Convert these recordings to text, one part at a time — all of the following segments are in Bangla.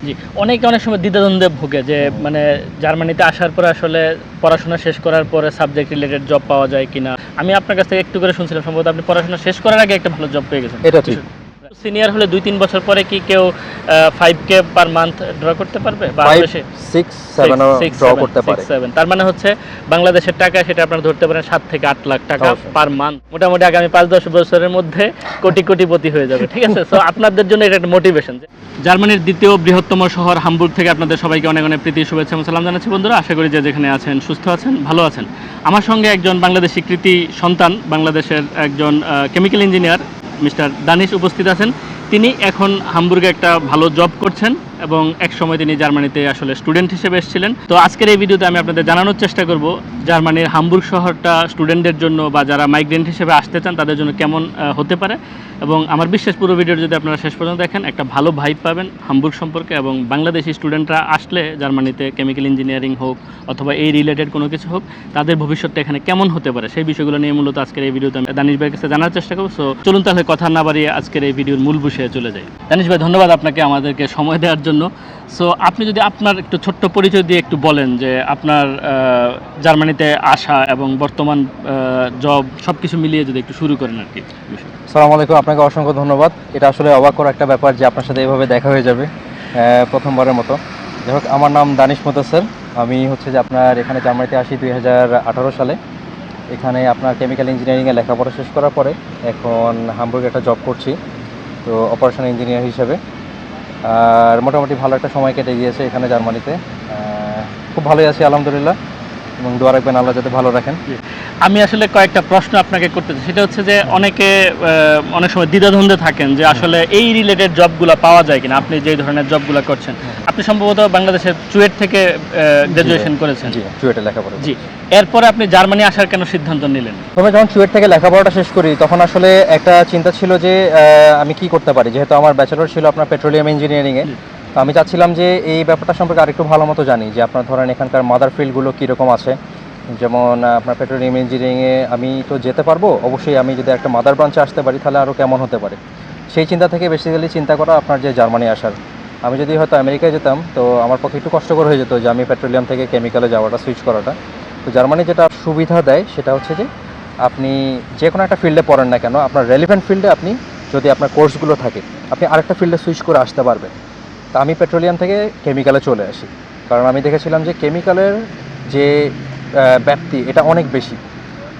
জি, অনেকে অনেক সময় দ্বিধাদ্বন্দ্বে ভোগে যে মানে জার্মানিতে আসার পরে আসলে পড়াশোনা শেষ করার পরে সাবজেক্ট রিলেটেড জব পাওয়া যায় কিনা আমি আপনার কাছ থেকে একটু করে শুনছিলাম, সম্ভবত আপনি পড়াশোনা শেষ করার আগে একটা ভালো জব পেয়ে গেছেন এটা ঠিক। সিনিয়র হলে দুই তিন বছর পরে কি কেউ five K per month draw করতে পারবে। তার মানে হচ্ছে বাংলাদেশের টাকা সেটা আপনারা ধরতে পারেন সাত থেকে আট লাখ টাকা পার মান্থ মোটামুটি আগামী পাঁচ দশ বছরের মধ্যে কোটি কোটিপতি হয়ে যাবে ঠিক আছে? তো আপনাদের জন্য এটা একটা মোটিভেশন জার্মানির দ্বিতীয় বৃহত্তম শহর হামবুর্গ থেকে আপনাদের সবাইকে অনেক অনেক প্রীতি শুভেচ্ছা এবং সালাম জানাচ্ছি। বন্ধুরা আশা করি যে যেখানে আছেন সুস্থ আছেন ভালো আছেন। আমার সঙ্গে একজন বাংলাদেশি কৃতি সন্তান বাংলাদেশের একজন কেমিক্যাল ইঞ্জিনিয়ার মিস্টার দানিশ উপস্থিত আছেন। তিনি এখন হামবুর্গে একটা ভালো জব করছেন। এবং এক সময় তিনি জার্মানিতে আসলে স্টুডেন্ট হিসেবে এসেছিলেন। তো আজকের এই ভিডিওতে আমি আপনাদের জানানোর চেষ্টা করব, জার্মানির হামবুর্গ শহরটা স্টুডেন্টদের জন্য বা যারা মাইগ্রেন্ট হিসেবে আসতে চান, তাদের জন্য কেমন হতে পারে। এবং আমার বিশ্বাস পুরো ভিডিও যদি আপনারা শেষ পর্যন্ত দেখেন, একটা ভালো ভাইব পাবেন হামবুর্গ সম্পর্কে এবং বাংলাদেশি স্টুডেন্টরা আসলে জার্মানিতে কেমিক্যাল ইঞ্জিনিয়ারিং হোক অথবা এই রিলেটেড কোনো কিছু হোক, তাদের ভবিষ্যৎটা এখানে কেমন হতে পারে সেই বিষয়গুলো নিয়ে মূলত আজকের এই ভিডিওতে আমি দানিশ ভাইয়ের কাছে জানার চেষ্টা করব। সো চলুন তাহলে কথা না বাড়িয়ে আজকের এই ভিডিওর মূল বিষয়ে চলে যাই। দানিশ ভাই, ধন্যবাদ আপনাকে আমাদেরকে সময় দেওয়ার জন্য। সো আপনি যদি আপনার একটু ছোট্ট পরিচয় দিয়ে একটু বলেন যে আপনার জার্মানিতে আসা এবং বর্তমান জব সব কিছু মিলিয়ে যদি একটু শুরু করেন আর কি। সালাম আলাইকুম, আপনাকে অসংখ্য ধন্যবাদ। এটা আসলে অবাক করা একটা ব্যাপার যে আপনার সাথে এইভাবে দেখা হয়ে যাবে প্রথমবারের মতো। যাই হোক, আমার নাম দানিশ মোতাসের। আমি হচ্ছে যে আপনার এখানে জার্মানিতে আসি দুই হাজার আঠারো সালে। এখানে আপনার কেমিক্যাল ইঞ্জিনিয়ারিংয়ে লেখাপড়া শেষ করার পরে এখন হামবুর্গে একটা জব করছি, তো অপারেশন ইঞ্জিনিয়ার হিসেবে। আর মোটামুটি ভালো একটা সময় কেটে গিয়েছে এখানে জার্মানিতে। খুব ভালোই আছি আলহামদুলিল্লাহ। এবং দোয়া রাখবেন আল্লাহ যাতে ভালো রাখেন। আমি আসলে কয়েকটা প্রশ্ন আপনাকে করতে চাই। সেটা হচ্ছে যে অনেকে অনেক সময় দ্বিধাদ্বন্দ্বে থাকেন যে আসলে এই রিলেটেড জবগুলো পাওয়া যায় কিনা আপনি যে ধরনের জবগুলো করছেন। আপনি সম্ভবত বাংলাদেশের চুয়েট থেকে গ্রাজুয়েশন করেছেন। জি চুয়েটে লেখাপড়া জি। এরপরে আপনি জার্মানি আসার কেন সিদ্ধান্ত নিলেন? তবে যখন চুয়েট থেকে লেখাপড়াটা শেষ করি তখন আসলে একটা চিন্তা ছিল যে আহ, আমি কি করতে পারি? যেহেতু আমার ব্যাচেলর ছিল আপনার পেট্রোলিয়াম ইঞ্জিনিয়ারিংয়ে। তো আমি চাচ্ছিলাম যে এই ব্যাপারটা সম্পর্কে আরেকটু ভালো মতো জানি, যে আপনার ধরেন এখানকার মাদার ফিল্ডগুলো কীরকম আছে। যেমন আপনার পেট্রোলিয়াম ইঞ্জিনিয়ারিংয়ে আমি তো যেতে পারব, অবশ্যই আমি যদি একটা মাদার ব্রাঞ্চে আসতে পারি তাহলে আরও কেমন হতে পারে। সেই চিন্তা থেকে বেসিক্যালি চিন্তা করা আপনার যে জার্মানি আসার। আমি যদি হয়তো আমেরিকায় যেতাম, তো আমার পক্ষে একটু কষ্টকর হয়ে যেত যে আমি পেট্রোলিয়াম থেকে কেমিক্যালে যাওয়াটা সুইচ করাটা। তো জার্মানি যেটা সুবিধা দেয় সেটা হচ্ছে যে, আপনি যে কোনো একটা ফিল্ডে পড়েন না কেন, আপনার রেলিভেন্ট ফিল্ডে আপনি যদি আপনার কোর্সগুলো থাকে, আপনি আরেকটা ফিল্ডে সুইচ করে আসতে পারবেন। তা আমি পেট্রোলিয়াম থেকে কেমিক্যালে চলে আসি। কারণ আমি দেখেছিলাম যে কেমিক্যালের যে ব্যাপ্তি, এটা অনেক বেশি।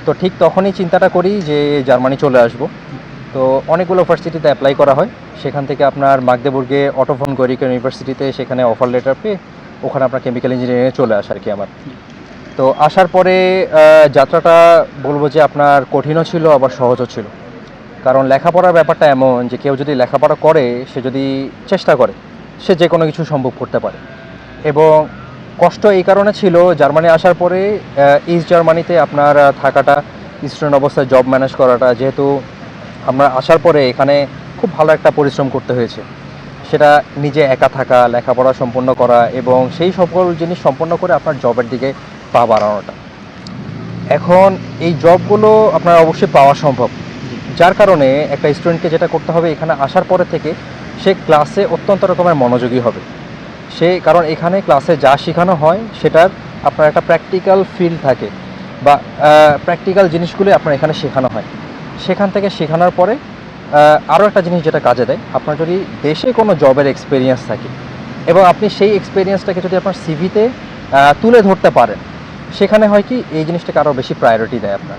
তো ঠিক তখনই চিন্তাটা করি যে জার্মানি চলে আসব। তো অনেকগুলো ইউনিভার্সিটিতে অ্যাপ্লাই করা হয়। সেখান থেকে আপনার মাগদেবুর্গে অটোফোন গরিকা ইউনিভার্সিটিতে সেখানে অফার লেটার পেয়ে ওখানে আপনার কেমিক্যাল ইঞ্জিনিয়ারিংয়ে চলে আসে আর কি আমার। তো আসার পরে যাত্রাটা বলব যে আপনার কঠিনও ছিল, আবার সহজও ছিল। কারণ লেখাপড়ার ব্যাপারটা এমন যে কেউ যদি লেখাপড়া করে, সে যদি চেষ্টা করে সে যে কোনো কিছু সম্ভব করতে পারে। এবং কষ্ট এই কারণে ছিল, জার্মানি আসার পরে ইস্ট জার্মানিতে আপনার থাকাটা স্টুডেন্ট অবস্থায় জব ম্যানেজ করাটা, যেহেতু আমরা আসার পরে এখানে খুব ভালো একটা পরিশ্রম করতে হয়েছে। সেটা নিজে একা থাকা, লেখাপড়া সম্পন্ন করা এবং সেই সকল জিনিস সম্পন্ন করে আপনার জবের দিকে পা বাড়ানোটা। এখন এই জবগুলো আপনার অবশ্যই পাওয়া সম্ভব। যার কারণে একটা স্টুডেন্টকে যেটা করতে হবে, এখানে আসার পরে থেকে সে ক্লাসে অত্যন্ত রকমের মনোযোগী হবে। সে, কারণ এখানে ক্লাসে যা শেখানো হয়, সেটার আপনার একটা প্র্যাকটিক্যাল ফিল থাকে বা প্র্যাকটিক্যাল জিনিসগুলি আপনার এখানে শেখানো হয়। সেখান থেকে শেখানোর পরে আরও একটা জিনিস যেটা কাজে দেয়, আপনার যদি দেশে কোনো জবের এক্সপিরিয়েন্স থাকে এবং আপনি সেই এক্সপিরিয়েন্সটাকে যদি আপনার সিভিতে তুলে ধরতে পারেন, সেখানে হয় কি, এই জিনিসটাকে আরও বেশি প্রায়োরিটি দেয় আপনার।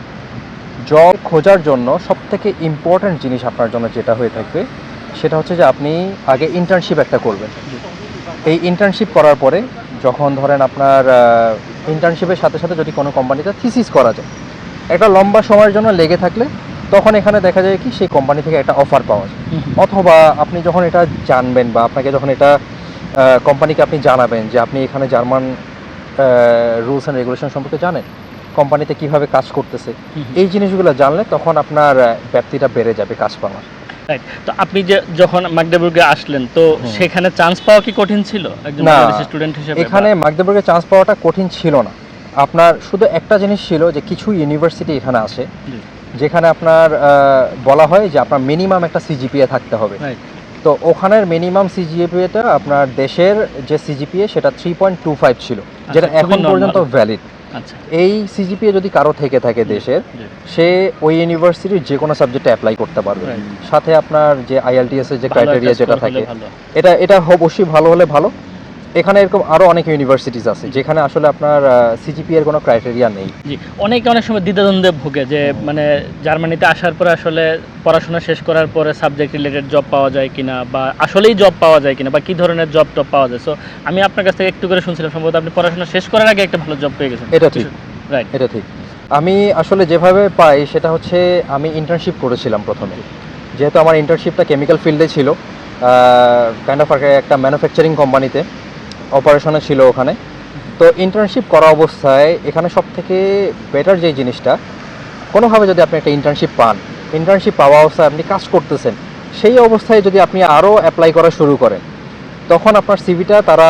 জব খোঁজার জন্য সবথেকে ইম্পর্ট্যান্ট জিনিস আপনার জন্য যেটা হয়ে থাকবে সেটা হচ্ছে যে আপনি আগে ইন্টার্নশিপ একটা করবেন। এই ইন্টার্নশিপ করার পরে যখন ধরেন আপনার ইন্টার্নশিপের সাথে সাথে যদি কোনো কোম্পানিতে থিসিস করা যায় একটা লম্বা সময়ের জন্য লেগে থাকলে তখন এখানে দেখা যায় কি সেই কোম্পানি থেকে একটা অফার পাওয়া যায়। অথবা আপনি যখন এটা জানবেন বা আপনাকে যখন এটা কোম্পানিকে আপনি জানাবেন যে আপনি এখানে জার্মান রুলস অ্যান্ড রেগুলেশন সম্পর্কে জানেন কোম্পানিতে কীভাবে কাজ করতেছে এই জিনিসগুলো জানলে তখন আপনার ব্যাপ্তিটা বেড়ে যাবে কাজ পাওয়ার। তো আপনি যে যখন মাগদেবুর্গে আসলেন তো সেখানে চান্স পাওয়া কি কঠিন ছিল একজন বাংলাদেশি স্টুডেন্ট হিসেবে এখানে মাগদেবুর্গে চান্স পাওয়াটা কঠিন ছিল না। আপনার শুধু একটা জিনিস ছিল যে কিছু ইউনিভার্সিটি এখানে আছে যেখানে আপনার বলা হয় যে আপনার মিনিমাম একটা সিজিপিএ থাকতে হবে। তো ওখানের মিনিমাম সিজিপিএটা আপনার দেশের যে সিজিপিএ সেটা থ্রি পয়েন্ট টু ফাইভ ছিল যেটা এখন পর্যন্ত ভ্যালিড আচ্ছা এই সিজিপিএ যদি কারও থেকে থাকে দেশের সে ওই ইউনিভার্সিটির যে কোনো সাবজেক্টে অ্যাপ্লাই করতে পারবে। সাথে আপনার যে আইএলটিএস এর যে ক্রাইটেরিয়া যেটা থাকে এটা এটা অবশ্যই ভালো হলে ভালো। এখানে এরকম আরও অনেক ইউনিভার্সিটিজ আছে যেখানে আসলে আপনার সিজিপি এর কোনো ক্রাইটেরিয়া নেই। জি অনেকে অনেক সময় দ্বিধাদ্বন্দ্বে ভোগে যে মানে জার্মানিতে আসার পরে আসলে পড়াশোনা শেষ করার পরে সাবজেক্ট রিলেটেড জব পাওয়া যায় কিনা বা আসলেই জব পাওয়া যায় কিনা বা কি ধরনের জব টব পাওয়া যায়। সো আমি আপনার কাছ থেকে একটু করে শুনছিলাম সম্ভবত আপনি পড়াশোনা শেষ করার আগে একটা ভালো জব পেয়ে গেছেন। এটা ঠিক। রাইট এটা ঠিক। আমি আসলে যেভাবে পাই সেটা হচ্ছে আমি ইন্টার্নশিপ করেছিলাম প্রথমে। যেহেতু আমার ইন্টার্নশিপটা কেমিক্যাল ফিল্ডে ছিল কাইন্ড অফ একটা ম্যানুফ্যাকচারিং কোম্পানিতে অপারেশনে ছিল ওখানে। তো ইন্টার্নশিপ করা অবস্থায় এখানে সব থেকে বেটার যে জিনিসটা কোনোভাবে যদি আপনি একটা ইন্টার্নশিপ পান ইন্টার্নশিপ পাওয়া অবস্থায় আপনি কাজ করতেছেন সেই অবস্থায় যদি আপনি আরও অ্যাপ্লাই করা শুরু করেন তখন আপনার সিভিটা তারা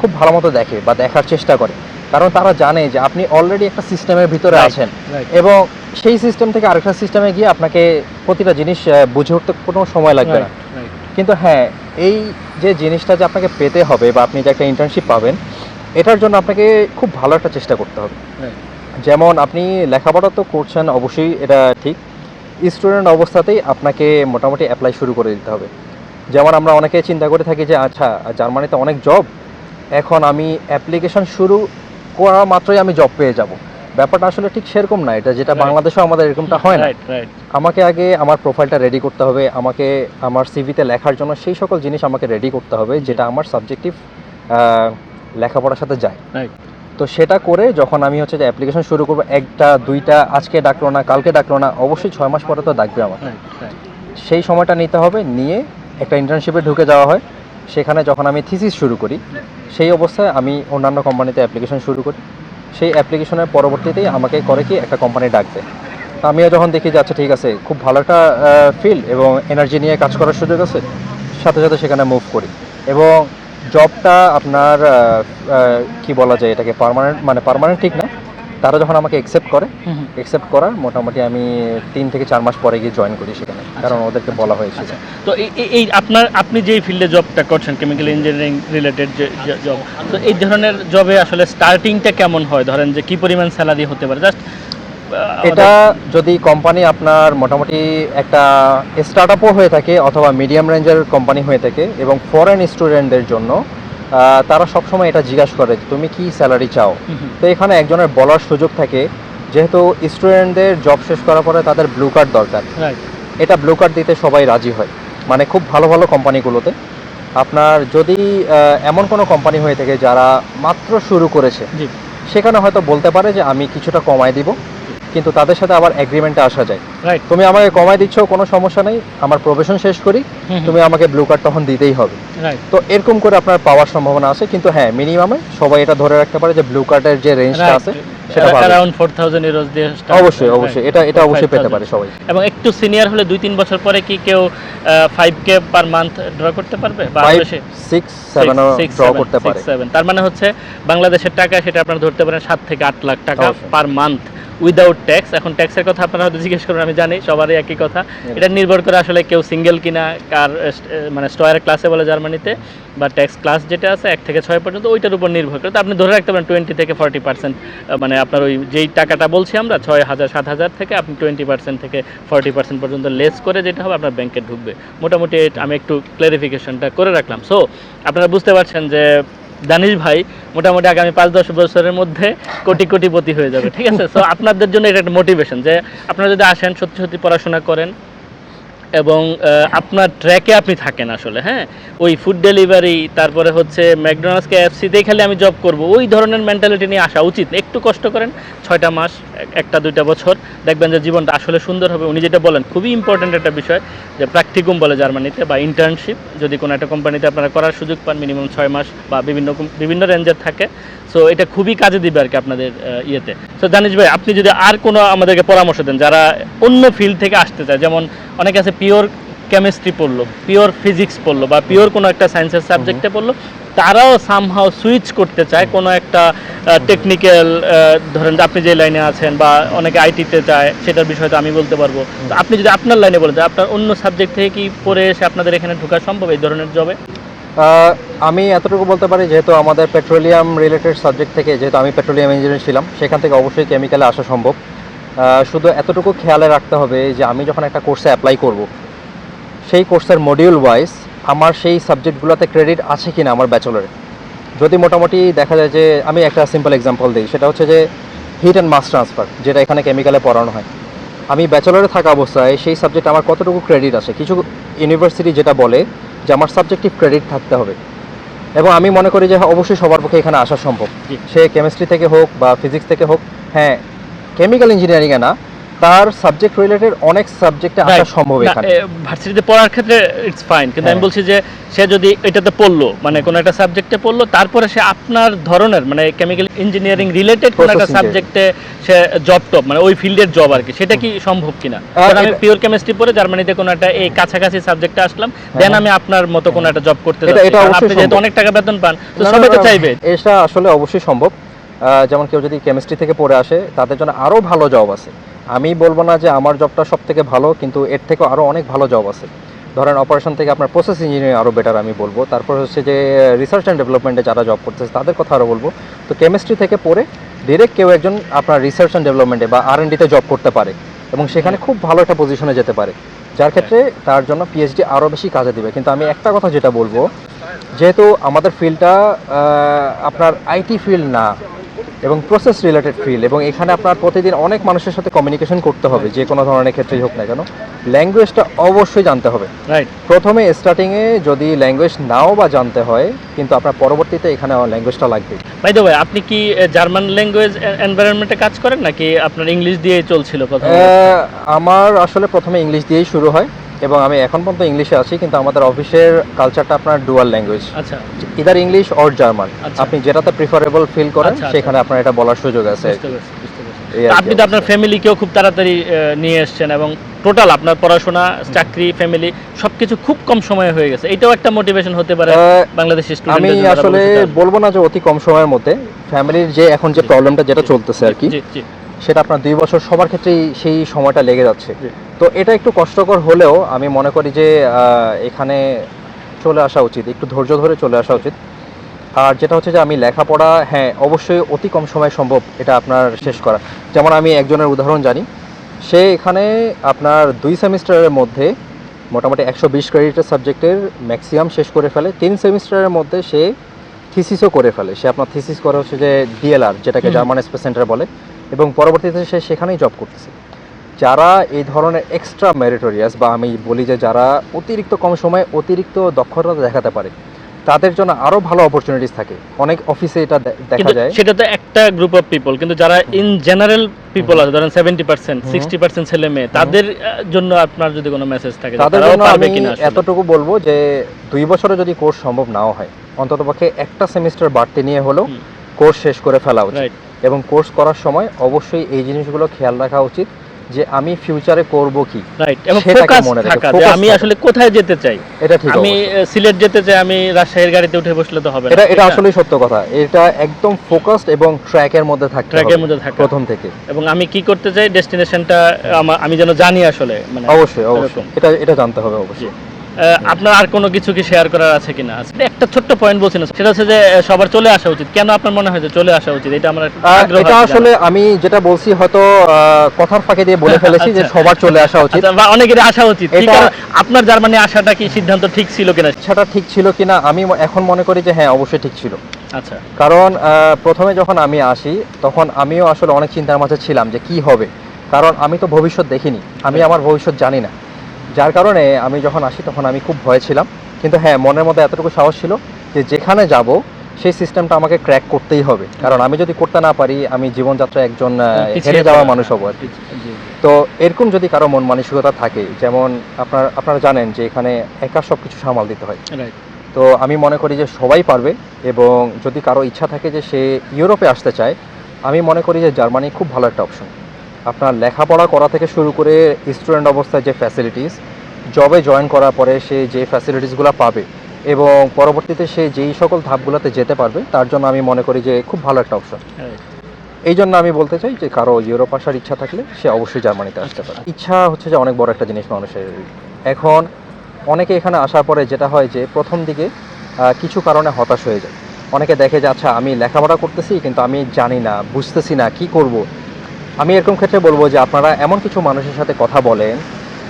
খুব ভালো মতো দেখে বা দেখার চেষ্টা করে। কারণ তারা জানে যে আপনি অলরেডি একটা সিস্টেমের ভিতরে আছেন এবং সেই সিস্টেম থেকে আরেকটা সিস্টেমে গিয়ে আপনাকে প্রতিটা জিনিস বুঝে উঠতে কোনো সময় লাগবে না কিন্তু হ্যাঁ এই যে জিনিসটা যে আপনাকে পেতে হবে বা আপনি যে একটা ইন্টার্নশিপ পাবেন এটার জন্য আপনাকে খুব ভালো একটা চেষ্টা করতে হবে। যেমন আপনি লেখাপড়া তো করছেন অবশ্যই এটা ঠিক। স্টুডেন্ট অবস্থাতেই আপনাকে মোটামুটি অ্যাপ্লাই শুরু করে দিতে হবে। যেমন আমরা অনেকে চিন্তা করে থাকি যে আচ্ছা জার্মানিতে অনেক জব এখন আমি অ্যাপ্লিকেশন শুরু করা মাত্রই আমি জব পেয়ে যাব। ব্যাপারটা আসলে ঠিক সেরকম না এটা যেটা. বাংলাদেশেও আমাদের এরকমটা হয় না। আমাকে আগে আমার প্রোফাইলটা রেডি করতে হবে আমাকে আমার সিভিতে লেখার জন্য সেই সকল জিনিস আমাকে রেডি করতে হবে যেটা আমার সাবজেক্টিভ লেখাপড়ার সাথে যায়। তো সেটা করে যখন আমি হচ্ছে যে অ্যাপ্লিকেশন শুরু করব একটা দুইটা আজকে ডাকলো না কালকে ডাকলো না অবশ্যই ছয় মাস পরে তো ডাকবে আমার সেই সময়টা নিতে হবে নিয়ে একটা ইন্টার্নশিপে ঢুকে যাওয়া হয়। সেখানে যখন আমি থিসিস শুরু করি সেই অবস্থায় আমি অন্যান্য কোম্পানিতে অ্যাপ্লিকেশন শুরু করি। সেই অ্যাপ্লিকেশনের পরবর্তীতেই আমাকে করে কি একটা কোম্পানি ডাকবে। আমিও যখন দেখি যে আচ্ছা ঠিক আছে, খুব ভালো একটা ফিল্ড এবং এনার্জি নিয়ে কাজ করার সুযোগ আছে, সাথে সাথে সেখানে মুভ করি। এবং জবটা আপনার কি বলা যায় এটাকে পারমানেন্ট মানে পারমানেন্ট ঠিক না তারা যখন আমাকে অ্যাকসেপ্ট করে অ্যাকসেপ্ট করার মোটামুটি আমি তিন থেকে চার মাস পরে গিয়ে জয়েন করি সেখানে কারণ ওদেরকে বলা হয়েছিল। আচ্ছা। তো এই আপনার আপনি যেই ফিল্ডে জবটা করছেন কেমিক্যাল ইঞ্জিনিয়ারিং রিলেটেড যে জব তো এই ধরনের জবে আসলে স্টার্টিংটা কেমন হয়? ধরেন যে কি পরিমাণ স্যালারি হতে পারে? জাস্ট এটা যদি কোম্পানি আপনার মোটামুটি একটা স্টার্ট আপও হয়ে থাকে অথবা মিডিয়াম রেঞ্জের কোম্পানি হয়ে থাকে এবং ফরেন স্টুডেন্টদের জন্য তারা সবসময় এটা জিজ্ঞাসা করে তুমি কি স্যালারি চাও? তো এখানে একজনের বলার সুযোগ থাকে যেহেতু স্টুডেন্টদের জব শেষ করার পরে তাদের ব্লু কার্ড দরকার। এটা ব্লু কার্ড দিতে সবাই রাজি হয়। মানে খুব ভালো ভালো কোম্পানিগুলোতে আপনার যদি এমন কোনো কোম্পানি হয়ে থাকে যারা মাত্র শুরু করেছে সেখানে হয়তো বলতে পারে যে আমি কিছুটা কমায় দিব। কিন্তু তাদের সাথে আবার এগ্রিমেন্টে আসা যায়। তুমি আমাকে কমায় দিচ্ছ কোনো সমস্যা নেই আমার প্রফেশন শেষ করি তুমি আমাকে ব্লু কার্ড তখন দিতেই হবে। তো এরকম করে আপনার পাওয়ার সম্ভাবনা আছে কিন্তু হ্যাঁ মিনিমামে সবাই এটা ধরে রাখতে পারে যে ব্লু কার্ডের যে রেঞ্জটা আছে সেটা ভালো। অ্যারাউন্ড ইউরোস দিয়ে অবশ্যই অবশ্যই এটা এটা অবশ্যই পেতে পারে সবাই। এবং একটু সিনিয়র হলে দুই তিন বছর পরে কি কেউ five K per month draw করতে পারবে? বা আরও ফাইভ বেশি সিক্স সেভেনও Six, ড্র করতে six, পারে। seven। তার মানে হচ্ছে বাংলাদেশের টাকা সেটা আপনারা ধরতে পারেন সাত থেকে আট লাখ টাকা পার মান্থ উইদাউট ট্যাক্স এখন ট্যাক্সের কথা আপনারা হয়তো জিজ্ঞেস করুন আমি জানি সবারই একই কথা। এটা নির্ভর করে আসলে কেউ সিঙ্গেল কিনা কার মানে স্টয়ার ক্লাসে বলে জার্মানিতে বা ট্যাক্স ক্লাস যেটা আছে এক থেকে ছয় পর্যন্ত ওইটার উপর নির্ভর করে। তো আপনি ধরে রাখতে পারেন টোয়েন্টি থেকে ফর্টি পার্সেন্ট মানে আপনার ওই যেই টাকাটা বলছি আমরা ছয় হাজার সাত হাজার থেকে আপনি টোয়েন্টি পার্সেন্ট থেকে ফর্টি পার্সেন্ট পর্যন্ত লেস করে যেটা হবে আপনার ব্যাংকে ঢুকবে। মোটামুটি আমি একটু ক্লারিফিকেশনটা করে রাখলাম। সো আপনারা বুঝতে পারছেন যে দানিশ ভাই মোটামুটি আগামী পাঁচ দশ বছরের মধ্যে কোটি কোটিপতি হয়ে যাবে, ঠিক আছে? তো আপনাদের জন্য এটা একটা মোটিভেশন যে আপনারা যদি আসেন, সত্যি সত্যি পড়াশোনা করেন এবং আপনার ট্র্যাকে আপনি থাকেন আসলে হ্যাঁ? ওই ফুড ডেলিভারি তারপরে হচ্ছে ম্যাকডোনাল্ডস কেএফসিতেই খালি আমি জব করব। ওই ধরনের মেন্টালিটি নিয়ে আসা উচিত একটু কষ্ট করেন, ছয়টা মাস, একটা, দুইটা বছর, দেখবেন যে জীবনটা আসলে সুন্দর হবে। উনি যেটা বলেন, খুবই ইম্পর্ট্যান্ট একটা বিষয় যে প্র্যাকটিকুম বলে জার্মানিতে বা ইন্টার্নশিপ যদি কোনো একটা কোম্পানিতে আপনারা করার সুযোগ পান মিনিমাম ছয় মাস বা বিভিন্ন বিভিন্ন রেঞ্জের থাকে। সো এটা খুবই কাজে দিবে আর কি আপনাদের ইয়েতে। সো জানিস ভাই, আপনি যদি আর কোনো আমাদেরকে পরামর্শ দেন, যারা অন্য ফিল্ড থেকে আসতে চায়, যেমন অনেকে আছে পিওর কেমিস্ট্রি পড়ল পিওর ফিজিক্স পড়ল বা পিওর কোনো একটা সায়েন্সের সাবজেক্টে পড়ল তারাও সামহাও সুইচ করতে চায় কোনো একটা টেকনিক্যাল ধরেন আপনি যে লাইনে আছেন বা অনেকে আইটিতে চায় সেটার বিষয়ে তো আমি বলতে পারব। আপনি যদি আপনার লাইনে বলেন আপনার অন্য সাবজেক্ট থেকে কি পড়ে এসে আপনাদের এখানে ঢোকা সম্ভব এই ধরনের জবে আমি এতটুকু বলতে পারি যেহেতু আমাদের পেট্রোলিয়াম রিলেটেড সাবজেক্ট থেকে যেহেতু আমি পেট্রোলিয়াম ইঞ্জিনিয়ার ছিলাম সেখান থেকে অবশ্যই কেমিক্যালে আসা সম্ভব। শুধু এতটুকু খেয়ালে রাখতে হবে যে আমি যখন একটা কোর্সে অ্যাপ্লাই করব সেই কোর্সের মডিউল ওয়াইজ আমার সেই সাবজেক্টগুলোতে ক্রেডিট আছে কি না আমার ব্যাচেলরে যদি মোটামুটি দেখা যায় যে আমি একটা সিম্পল এক্সাম্পল দিই সেটা হচ্ছে যে হিট অ্যান্ড মাস ট্রান্সফার যেটা এখানে কেমিক্যালে পড়ানো হয়। আমি ব্যাচেলরে থাকা অবস্থায় সেই সাবজেক্ট আমার কতটুকু ক্রেডিট আছে? কিছু ইউনিভার্সিটি যেটা বলে যে আমার সাবজেক্টিভ ক্রেডিট থাকতে হবে। এবং আমি মনে করি যে অবশ্যই সবার পক্ষে এখানে আসা সম্ভব। সে কেমিস্ট্রি থেকে হোক বা ফিজিক্স থেকে হোক হ্যাঁ কেমিক্যাল ইঞ্জিনিয়ারিংয়ে না তার সাবজেক্ট রিলেটেড অনেক সাবজেক্টে আসা সম্ভব এখানে। ভার্সিটিতে পড়ার ক্ষেত্রে ইটস ফাইন কিন্তু আমি হ্যাঁ। বলছি যে সে যদি এটাতে পড়ল মানে কোনো একটা সাবজেক্টে পড়ল তারপরে সে আপনার ধরনের মানে কেমিক্যাল ইঞ্জিনিয়ারিং রিলেটেড কোনো একটা। সাবজেক্টে সে জব টপ মানে ওই ফিল্ডের জব আর কি সেটা কি সম্ভব কিনা? কারণ আমি পিওর কেমিস্ট্রি পড়ে জার্মানিতে কোনো একটা এই কাছাকাছি সাবজেক্টে আসলাম দেন আমি আপনার মতো কোনো একটা জব করতে এটা- যাচ্ছি। আপনি যেহেতু অনেক টাকা বেতন পান তো সবাই তো চাইবে। এটা আসলে অবশ্যই সম্ভব। যেমন কেউ যদি কেমিস্ট্রি থেকে পড়ে আসে, তাদের জন্য আরও ভালো জব আছে। আমি বলব না যে আমার জবটা সব থেকে ভালো, কিন্তু এর থেকেও আরও অনেক ভালো জব আছে। ধরেন অপারেশন থেকে আপনার প্রসেস ইঞ্জিনিয়ারিং আরও বেটার আমি বলব। তারপর হচ্ছে যে রিসার্চ অ্যান্ড ডেভেলপমেন্টে যারা জব করতেছে, তাদের কথা আরও বলব। তো কেমিস্ট্রি থেকে পড়ে ডিরেক্ট কেউ একজন আপনার রিসার্চ অ্যান্ড ডেভেলপমেন্টে বা আর ডিতে জব করতে পারে এবং সেখানে খুব ভালো একটা পজিশনে যেতে পারে। যার ক্ষেত্রে তার জন্য পিএইচডি আরও বেশি কাজে দিবে। কিন্তু আমি একটা কথা যেটা বলব, যেহেতু আমাদের ফিল্ডটা আপনার আইটি ফিল্ড না এবং প্রসেস রিলেটেড ফিল্ড এবং এখানে আপনার প্রতিদিন অনেক মানুষের সাথে কমিউনিকেশন করতে হবে যে কোনো ধরনের ক্ষেত্রেই হোক না কেন। ল্যাঙ্গুয়েজটা অবশ্যই জানতে হবে। রাইট প্রথমে স্টার্টিংয়ে যদি ল্যাঙ্গুয়েজ নাও বা জানতে হয় কিন্তু আপনার পরবর্তীতে এখানে ল্যাঙ্গুয়েজটা লাগবে বাই দ্য ওয়ে আপনি কি জার্মান ল্যাঙ্গুয়েজ এনভায়রনমেন্টে কাজ করেন নাকি আপনার ইংলিশ দিয়েই চলছিল প্রথমে? আমার আসলে প্রথমে ইংলিশ দিয়েই শুরু হয়। এবং আমি এখন পর্যন্ত ইংলিশে আছি কিন্তু আমাদের অফিসের কালচারটা আপনার ডুয়াল ল্যাঙ্গুয়েজ আচ্ছা। Either English or German. আপনি যেটাতে প্রিফারেবল ফিল করেন আচ্ছা, আচ্ছা। সেখানে আপনার এটা বলার সুযোগ আছে। আপনি তো আপনার অবস্থা। ফ্যামিলিকেও খুব তাড়াতাড়ি নিয়ে এসেছেন এবং টোটাল আপনার পড়াশোনা চাকরি ফ্যামিলি সবকিছু খুব কম সময়ে হয়ে গেছে। এটাও একটা মোটিভেশন হতে পারে বাংলাদেশি আমি আসলে বলব না যে অতি কম সময়ের মধ্যে। ফ্যামিলির যে এখন যে প্রবলেমটা যেটা চলতেছে আর কি। সেটা আপনার দুই বছর সবার ক্ষেত্রেই সেই সময়টা লেগে যাচ্ছে। তো এটা একটু কষ্টকর হলেও আমি মনে করি যে এখানে চলে আসা উচিত একটু ধৈর্য ধরে চলে আসা উচিত। আর যেটা হচ্ছে যে আমি লেখাপড়া হ্যাঁ অবশ্যই অতি কম সময় সম্ভব এটা আপনার শেষ করা। যেমন আমি একজনের উদাহরণ জানি সে এখানে আপনার দুই সেমিস্টারের মধ্যে মোটামুটি একশো বিশ ক্রেডিটের সাবজেক্টের ম্যাক্সিমাম শেষ করে ফেলে তিন সেমিস্টারের মধ্যে সে থিসিসও করে ফেলে। সে আপনার থিসিস করে হচ্ছে যে ডিএলআর যেটাকে জার্মান স্পেস সেন্টার বলে। এবং পরবর্তীতে সে সেখানেই জব করতেছে। যারা এই ধরনের এক্সট্রা মেরিটোরিয়াস বা আমি বলি যে যারা অতিরিক্ত কম সময়ে অতিরিক্ত দক্ষতা দেখাতে পারে তাদের জন্য আরও ভালো অপরচুনিটিস থাকে। অনেক অফিসে এটা দেখা যায়। সেটা তো একটা গ্রুপ অফ পিপল কিন্তু যারা ইন জেনারেল পিপল আছে ধরেন সেভেন্টি পার্সেন্ট হুম। সিক্সটি পার্সেন্ট ছেলে মেয়ে তাদের জন্য আপনার যদি কোনো মেসেজ থাকে তাদের জন্য আমি এতটুকু বলব যে দুই বছরে যদি কোর্স সম্ভব নাও হয় অন্ততপক্ষে একটা সেমিস্টার বাড়তি নিয়ে হলেও কোর্স শেষ করে ফেলা উচিত। এবং কোর্স করার সময় অবশ্যই এই জিনিসগুলো খেয়াল রাখা উচিত যে আমি ফিউচারে করব কি। রাইট এবং ফোকাস থাকা যে আমি আসলে কোথায় যেতে চাই? এটা ঠিক আমি সিলেট যেতে চাই আমি রাজশাহীর গাড়িতে উঠে বসলে তো হবে না এটা এটা আসলে সত্য কথা। এটা একদম ফোকাসড এবং ট্র্যাকের মধ্যে থাকতে ট্র্যাকের মধ্যে থাকা। প্রথম থেকে। এবং আমি কি করতে চাই? ডেস্টিনেশনটা আমি যেন জানি আসলে মানে অবশ্যই অবশ্যই। এটা এটা জানতে হবে অবশ্যই। আপনার আর কোনো কিছু কি শেয়ার করার আছে কিনা? আচ্ছা, একটা ছোট্ট পয়েন্ট বলছিলেন সেটা হচ্ছে যে সবার চলে আসা উচিত। কেন আপনার মনে হয় যে চলে আসা উচিত? এটা আমার এটা আসলে আমি যেটা বলছি হয়তো কথার ফাঁকে দিয়ে বলে ফেলেছি যে আচ্ছা। সবার চলে আসা উচিত। আচ্ছা, বা অনেকেরই আসা উচিত। আপনার জার্মানি আসাটা কি সিদ্ধান্ত ঠিক ছিল কিনা? সেটা ঠিক ছিল কিনা আমি এখন মনে করি যে হ্যাঁ অবশ্যই ঠিক ছিল। আচ্ছা। কারণ প্রথমে যখন আমি আসি তখন আমিও আসলে অনেক চিন্তার মাঝে ছিলাম যে কি হবে। কারণ আমি তো ভবিষ্যৎ দেখিনি। আমি আমার ভবিষ্যৎ জানি না। যার কারণে আমি যখন আসি তখন আমি খুব ভয় ছিলাম। কিন্তু হ্যাঁ মনের মধ্যে এতটুকু সাহস ছিল যে যেখানে যাব সেই সিস্টেমটা আমাকে ক্র্যাক করতেই হবে। কারণ আমি যদি করতে না পারি আমি জীবনযাত্রায় একজন হেরে যাওয়া মানুষ হব আর কি। তো এরকম যদি কারও মন মানসিকতা থাকে যেমন আপনার আপনারা জানেন যে এখানে একা সব কিছু সামাল দিতে হয়। তো আমি মনে করি যে সবাই পারবে এবং যদি কারও ইচ্ছা থাকে যে সে ইউরোপে আসতে চায় আমি মনে করি যে জার্মানি খুব ভালো একটা অপশন আপনার লেখাপড়া করা থেকে শুরু করে স্টুডেন্ট অবস্থায় যে ফ্যাসিলিটিস জবে জয়েন করার পরে সে যে ফ্যাসিলিটিসগুলো পাবে এবং পরবর্তীতে সে যেই সকল ধাপগুলোতে যেতে পারবে তার জন্য আমি মনে করি যে খুব ভালো একটা অপশন এই জন্য আমি বলতে চাই যে কারও ইউরোপ আসার ইচ্ছা থাকলে সে অবশ্যই জার্মানিতে আসতে পারে। ইচ্ছা হচ্ছে যে অনেক বড় একটা জিনিস মানুষের। এখন অনেকে এখানে আসার পরে যেটা হয় যে প্রথম দিকে কিছু কারণে হতাশ হয়ে যায়। অনেকে দেখে যে আচ্ছা আমি লেখাপড়া করতেছি কিন্তু আমি জানি না বুঝতেছি না কি করব? আমি এরকম ক্ষেত্রে বলব যে আপনারা এমন কিছু মানুষের সাথে কথা বলেন,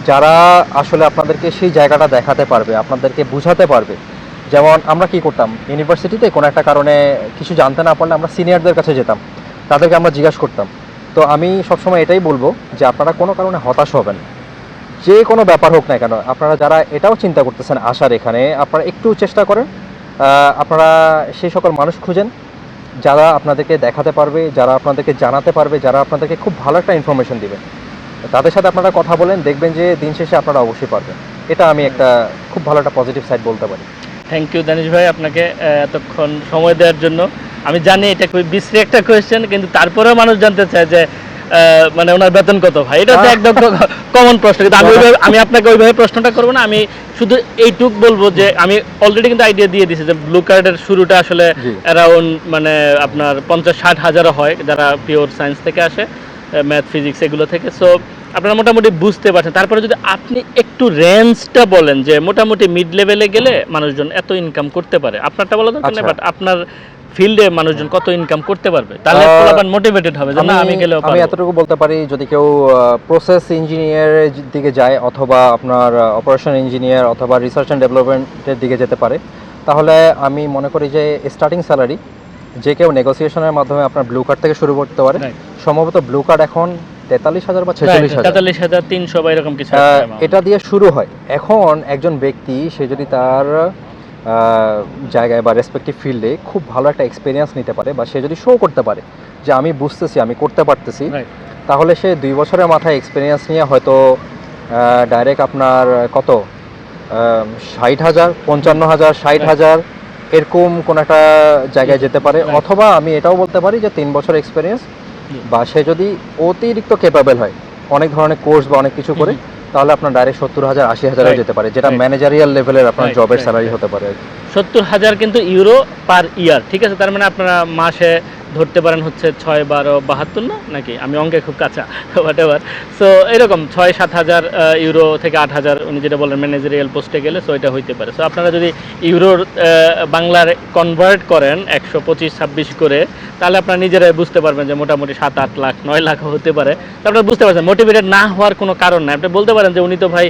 যারা আসলে আপনাদেরকে সেই জায়গাটা দেখাতে পারবে, আপনাদেরকে বুঝাতে পারবে। যেমন আমরা কি করতাম, ইউনিভার্সিটিতে কোনো একটা কারণে কিছু জানতে না পারলে আমরা সিনিয়রদের কাছে যেতাম, তাদেরকে আমরা জিজ্ঞাসা করতাম। তো আমি সবসময় এটাই বলব যে আপনারা কোনো কারণে হতাশ হবেন। যে কোনো ব্যাপার হোক না কেন, আপনারা যারা এটাও চিন্তা করতেছেন আসার এখানে, আপনারা একটু চেষ্টা করেন আপনারা সেই সকল মানুষ খুঁজেন। যারা আপনাদেরকে দেখাতে পারবে, যারা আপনাদেরকে জানাতে পারবে, যারা আপনাদেরকে খুব ভালো একটা ইনফরমেশন দিবে, তাদের সাথে আপনারা কথা বলেন, দেখবেন যে দিন শেষে আপনারা অবশ্যই পারবেন। এটা আমি একটা খুব ভালো একটা পজিটিভ সাইড বলতে পারি। থ্যাংক ইউ দানিশ ভাই, আপনাকে এতক্ষণ সময় দেওয়ার জন্য। আমি জানি এটা খুবই বিশ্রী একটা কোয়েশ্চেন কিন্তু তারপরেও মানুষ জানতে চায় যে মানে ওনার বেতন কত ভাই? এটা তো একদম কমন প্রশ্ন। কিন্তু আমি আমি আপনাকে ওইভাবে প্রশ্নটা করব না। আমি শুধু এইটুক বলব যে আমি অলরেডি কিন্তু আইডিয়া দিয়ে দিয়েছি যে ব্লু কার্ডের শুরুটা আসলে অ্যারাউন্ড মানে আপনার পঞ্চাশ ষাট হাজারও হয় যারা পিওর সায়েন্স থেকে আসে ম্যাথ ফিজিক্স এগুলো থেকে। সো আপনারা মোটামুটি বুঝতে পারছেন। তারপরে যদি আপনি একটু রেঞ্জটা বলেন যে মোটামুটি মিড লেভেলে গেলে মানুষজন এত ইনকাম করতে পারে। আপনারটা বলা দরকার নেই আচ্ছা। বাট আপনার ফিল্ডে মানুষজন কত ইনকাম করতে পারবে? তাহলে পোলাপান মোটিভেটেড হবে যে না আমি গেলেও আমি এতটুকু বলতে পারি যদি কেউ প্রসেস ইঞ্জিনিয়ারের দিকে যায় অথবা আপনার অপারেশন ইঞ্জিনিয়ার অথবা রিসার্চ অ্যান্ড ডেভেলপমেন্টের দিকে যেতে পারে তাহলে আমি মনে করি যে স্টার্টিং স্যালারি যে কেউ নেগোসিয়েশনের মাধ্যমে আপনার ব্লু কার্ড থেকে শুরু করতে পারে সম্ভবত ব্লু কার্ড এখন তেতাল্লিশ হাজার বা ছেচল্লিশ হাজার। তেতাল্লিশ হাজার তিনশো বা এরকম কিছু। এটা দিয়ে শুরু হয়। এখন একজন ব্যক্তি সে যদি তার জায়গায় বা রেসপেক্টিভ ফিল্ডে খুব ভালো একটা এক্সপিরিয়েন্স নিতে পারে বা সে যদি শো করতে পারে যে আমি বুঝতেছি আমি করতে পারতেছি তাহলে সে দুই বছরের মাথায় এক্সপিরিয়েন্স নিয়ে হয়তো ডাইরেক্ট আপনার কত? ষাট হাজার পঞ্চান্ন হাজার ষাট হাজার এরকম কোন একটা জায়গায় যেতে পারে। অথবা আমি এটাও বলতে পারি যে তিন বছর এক্সপিরিয়েন্স বা সে যদি অতিরিক্ত কেপাবেল হয় অনেক ধরনের কোর্স বা অনেক কিছু করে তাহলে আপনার ডাইরেক্ট সত্তর হাজার আশি হাজার যেতে পারে যেটা. ম্যানেজারিয়াল লেভেলের আপনার জবের স্যালারি হতে পারে। সত্তর হাজার কিন্তু ইউরো পার ইয়ার ঠিক আছে? তার মানে আপনারা মাসে ধরতে পারেন হচ্ছে ছয় বারো বাহাত্তর না? নাকি? আমি অঙ্কে খুব কাঁচা হোয়াট এভার সো এরকম ছয় সাত হাজার ইউরো থেকে আট হাজার, উনি যেটা বলেন ম্যানেজারিয়াল পোস্টে গেলে সো এটা হইতে পারে। সো আপনারা যদি ইউরোর বাংলার কনভার্ট করেন একশো পঁচিশ, ছাব্বিশ করে, তাহলে আপনারা নিজেরাই বুঝতে পারবেন যে মোটামুটি সাত, আট লাখ, নয় লাখ হতে পারে। তো আপনারা বুঝতে পারছেন মোটিভেটেড না হওয়ার কোনো কারণ নাই। আপনি বলতে পারেন যে উনি তো ভাই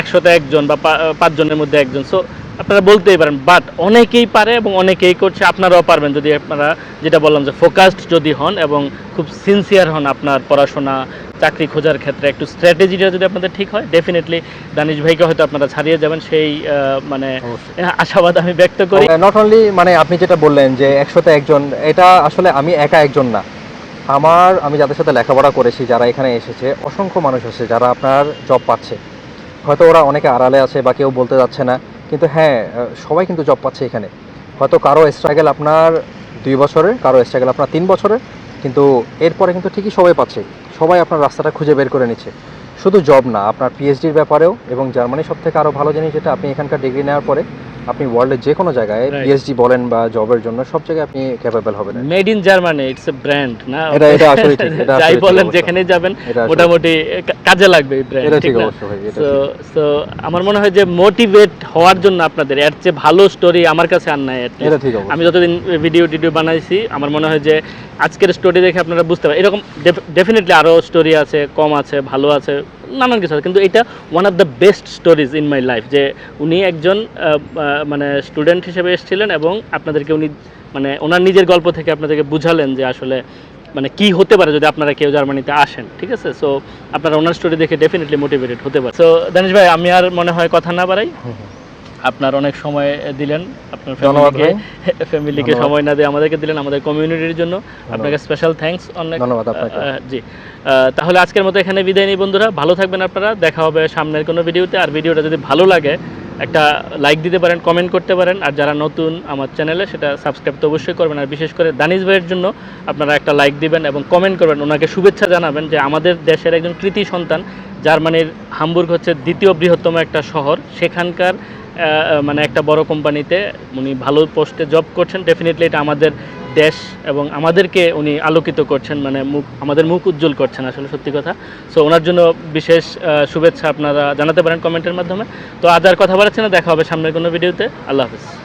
একশোতে একজন বা পাঁচজনের মধ্যে একজন। সো আপনারা বলতেই পারেন বাট অনেকেই পারে এবং অনেকেই করছে আপনারাও পারবেন যদি আপনারা যেটা বললাম যে ফোকাসড যদি হন এবং খুব সিনসিয়ার হন আপনার পড়াশোনা চাকরি খোঁজার ক্ষেত্রে একটু স্ট্র্যাটেজিটা যদি আপনাদের ঠিক হয় ডেফিনেটলি দানিশ ভাইকে হয়তো আপনারা ছাড়িয়ে যাবেন সেই মানে আশাবাদ আমি ব্যক্ত করি। নট অনলি মানে আপনি যেটা বললেন যে একশোতে একজন এটা আসলে আমি একা একজন না। আমার আমি যাদের সাথে লেখাপড়া করেছি যারা এখানে এসেছে অসংখ্য মানুষ আছে যারা আপনার জব পাচ্ছে। হয়তো ওরা অনেকে আড়ালে আছে বা কেউ বলতে যাচ্ছে না। কিন্তু হ্যাঁ সবাই কিন্তু জব পাচ্ছে এখানে। হয়তো কারও স্ট্রাগেল আপনার দুই বছরের, কারও স্ট্রাগেল আপনার তিন বছরের, কিন্তু এরপরে কিন্তু ঠিকই সবাই পাচ্ছে। সবাই আপনার রাস্তাটা খুঁজে বের করে নিচ্ছে। শুধু জব না আপনার পিএইচডির ব্যাপারেও এবং জার্মানি সব থেকে আরও ভালো জিনিস যেটা আপনি এখানকার ডিগ্রি নেওয়ার পরে আপনি ওয়ার্ল্ডের যে কোনো জায়গায়. পিএইচডি বলেন বা জবের জন্য সব জায়গায় আপনি ক্যাপেবল হবেন। Made in Germany it's a brand না? এটা- এটা আসলেই ঠিক, এটা যাই বলেন যেখানে যাবেন মোটামুটি কাজে লাগবে এই ব্র্যান্ড এটা ঠিক ঠিক না? অবশ্য ভাই এটা সো সো আমার মনে হয় যে মোটিভেট হওয়ার জন্য আপনাদের এর চেয়ে ভালো স্টোরি আমার কাছে আর নাই এটা ঠিক আমি যতদিন ভিডিও টিডিও বানাইছি আমার মনে হয় যে আজকের স্টোরি দেখে আপনারা বুঝতে পারেন এরকম ডেফিনেটলি আরও স্টোরি আছে কম আছে ভালো আছে নানান কিছু কিন্তু এটা one of the best stories in my life যে উনি একজন মানে স্টুডেন্ট হিসেবে এসেছিলেন এবং আপনাদেরকে উনি মানে ওনার নিজের গল্প থেকে আপনাদেরকে বুঝালেন যে আসলে মানে কি হতে পারে যদি আপনারা কেউ জার্মানিতে আসেন, ঠিক আছে? সো আপনারা ওনার স্টোরি দেখে ডেফিনেটলি মোটিভেটেড হতে পারে সো দানিশ ভাই, আমি আর মনে হয় কথা না বাড়াই। আপনার অনেক সময় দিলেন আপনার ফ্যামিলিকে ফ্যামিলিকে সময় না দিয়ে আমাদেরকে দিলেন আমাদের কমিউনিটির জন্য। আপনাকে স্পেশাল থ্যাঙ্কস অনেক। ধন্যবাদ আপনাকে। জি। তাহলে আজকের মতো এখানে বিদায় নিই বন্ধুরা। ভালো থাকবেন আপনারা। দেখা হবে সামনের কোনো ভিডিওতে। আর ভিডিওটা যদি ভালো লাগে একটা লাইক দিতে পারেন কমেন্ট করতে পারেন। আর যারা নতুন আমার চ্যানেলে সেটা সাবস্ক্রাইব তো অবশ্যই করবেন। আর বিশেষ করে দানিশ ভাইয়ের জন্য আপনারা একটা লাইক দিবেন এবং কমেন্ট করবেন। ওনাকে শুভেচ্ছা জানাবেন যে আমাদের দেশের একজন কৃতি সন্তান। জার্মানির হামবুর্গ হচ্ছে দ্বিতীয় বৃহত্তম একটা শহর। সেখানকার মানে একটা বড় কোম্পানিতে উনি ভালো পোস্টে জব করছেন। ডেফিনেটলি এটা আমাদের দেশ এবং আমাদেরকে উনি আলোকিত করছেন মানে মুখ, আমাদের মুখ উজ্জ্বল করছেন আসলে সত্যি কথা। সো ওনার জন্য বিশেষ শুভেচ্ছা আপনারা জানাতে পারেন কমেন্টের মাধ্যমে। তো আজ আর কথা বলাচ্ছি না, দেখা হবে সামনের কোনো ভিডিওতে আল্লাহ হাফিজ।